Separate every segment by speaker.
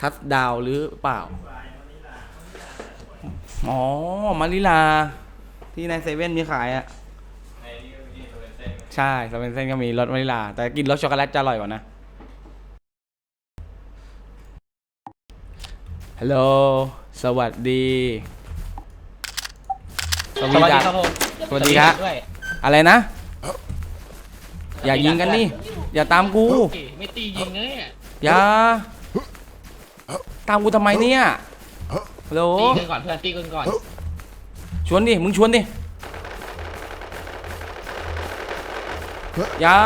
Speaker 1: ทัชดาวน์หรือเปล่า อ๋อ มาริลา ที่ในเซเว่นมีขายอะใช่สเปนเซนก็มีรสมาริลา แต่กินรสช็อกโกแลตจะอร่อยกว่านะ ฮัลโหล สวัสดี
Speaker 2: สวัสดีครับผม
Speaker 1: สวัสดีครับ
Speaker 2: ด้วย
Speaker 1: อะไรนะ อย่ายิงกันนี่ อย่าตามกู
Speaker 2: ไม่ตียิงเลยอะ
Speaker 1: อย่า ตามกูทำไมเนี่ยฮัลโหล
Speaker 2: ตีกันก่อนเพื่อนตีกันก่อน
Speaker 1: ชวนดิ มึงชวนดิ อย่า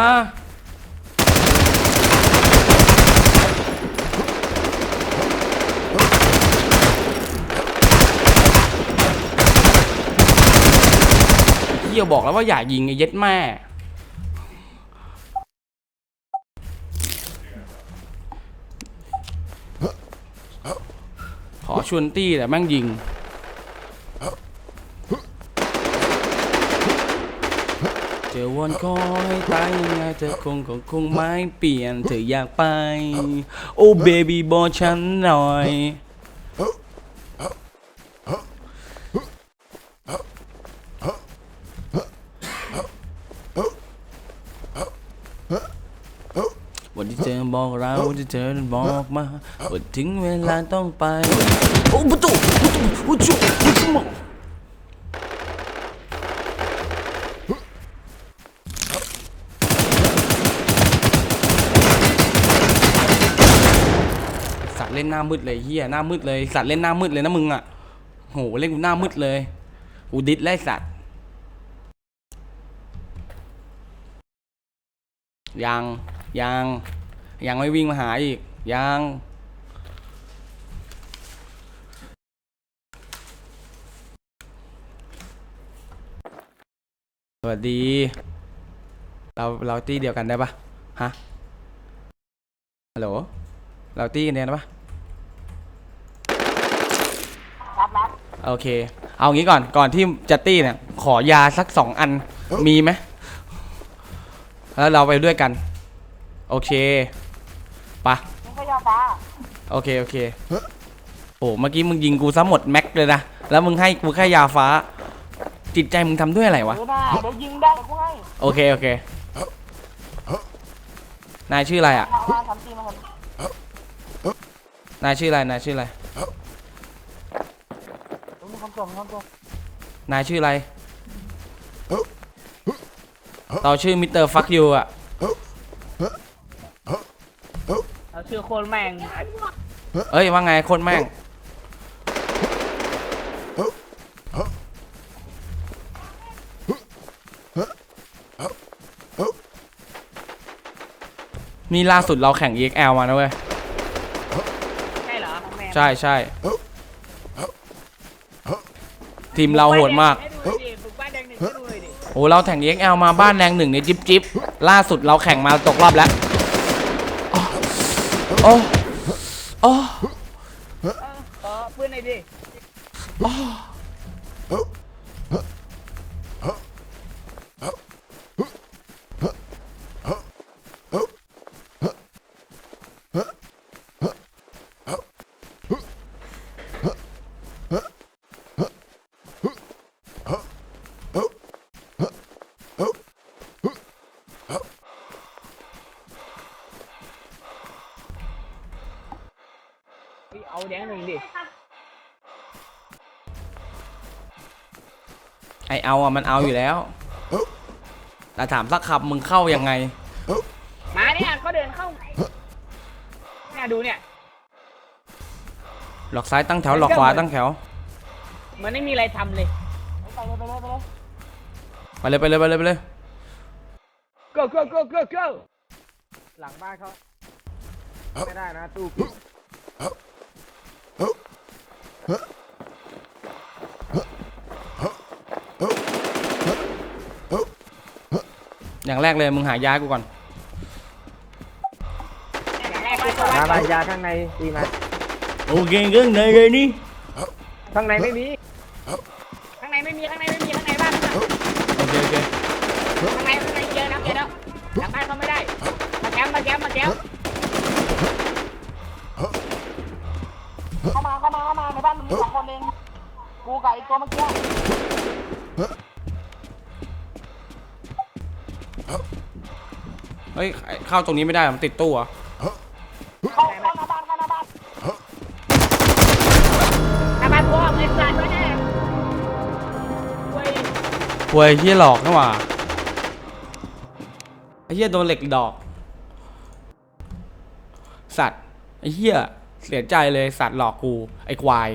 Speaker 1: เฮียบอกแล้วว่าอย่ายิงไอ้เย็ดแม่ อชวนตี้แต่แม่งยิง เจอวนคอยตายยังไงเธอคงคงคงไม่เปลี่ยนเธออยากไป โอ้เบบี้บอฉันหน่อย วันที่เธอบอกเราวันที่เธอนั้นบอกมาว่าถึงเวลาต้องไป โอ้ประตูประตูประตูประตูสัตว์เล่นหน้ามืดเลยเฮียหน้ามืดเลย สัตว์เล่นหน้ามืดเลยนะมึงอะโหเล่นกูหน้ามืดเลยกูดิดไล่สัตว์ยัง ยังยังไม่วิ่งมาหาอีก ยังสวัสดี เราเราตี้เดียวกันได้ปะฮะ ฮัลโหล เราตี้กันเดียวนะปะโอเค เอางี้ก่อน ก่อนที่จะตี้เนี่ย ขอยาสักสองอัน มีไหม แล้วเราไปด้วยกัน โอเคปะ
Speaker 3: มึงก็ยอมฟ้า
Speaker 1: โอเคโอเคโอ้เมื่อกี้มึงยิงกูซะหมดแม็กเลยนะแล้วมึงให้กูแค่ยาฟ้า จิตใจมึงทำด้วยอะไรวะ
Speaker 3: เดี๋ยวหน้าเดี๋ยวยิงได้เดี๋ยวกูให้
Speaker 1: โอเคโอเค นายชื่ออะไรอะ
Speaker 3: มามาทำตีมาทำ
Speaker 1: นายชื่ออะไร นายชื่ออะไร
Speaker 3: มีคนส่งมีคนส่ง
Speaker 1: นายชื่ออะไร เราชื่อมิสเตอร์ฟักยูอะ
Speaker 3: เราชื่อโคนแม่ง
Speaker 1: เอ้ยว่าไงคนแม่ง นี่ล่าสุดเราแข่ง EXL มานะเว้ย
Speaker 3: ใช่เหรอแม่ง
Speaker 1: ใช่ใช่ทีมเราโหดมาก
Speaker 3: ให้ดูดิบุกบ้านแดงหนึ่งให้ดูเลยดิ
Speaker 1: โอ้เราแข่ง EXL มาบ้านแรงหนึ่งในยจิ๊บจิ๊บล่าสุดเราแข่งมาตกรอบแล้ว โอ้โอ้
Speaker 3: เออปืนหน่อยดิ เอาแดงหนึ่งดิ
Speaker 1: ไอเอาอะมันเอาอยู่แล้วแต่ถามสักคำมึงเข้ายังไง
Speaker 3: มาเนี่ยก็เดินเข้าเนี่ยดูเนี่ย
Speaker 1: หลอกซ้ายตั้งแถวหลอกขวาตั้งแถว
Speaker 3: เหมันไม่มีอะไรทำเลย ไปเลยไปเลยไปเลย
Speaker 1: ไปเลยไปเลยไปเลยไปเลย
Speaker 3: go go go go go หลังบ้านเขาไม่ได้นะตู้ปิด
Speaker 1: อย่างแรกเลยมึงหายากูก่อน
Speaker 3: อย่างแรกคือ
Speaker 4: มาบายาข้างในดีไหม
Speaker 1: โอเคก็ไหนเลยนี่
Speaker 4: ข้างในไม่มี
Speaker 3: ข้างในไม่มีข้างในไม่มีข้างในบ้านไม่มี
Speaker 1: โอเคโอเค
Speaker 3: ข้างในข้างในเจอแล้วเจอแล้วหลังบ้านเขาไม่ได้ มาแก้มมาแก้มมาแก้ม
Speaker 5: บ้านมึงมีสองคนเอง กูกับไอ้ตัวเมื่อกี้
Speaker 1: เฮ้ยเข้าตรงนี้ไม่ได้มันติดตู้เหรอะ
Speaker 5: เข้าเข้าหน้าบ้านเข้าหน้าบ้าน
Speaker 4: อาบ้านพ่อเงินการไว้แน่
Speaker 1: หวยเฮียหลอกนี่หว่าไอ้เฮียโดนเหล็กดอก สัตว์ไอ้เฮีย เสียใจเลยสัตว์หลอกกูไอ้ควาย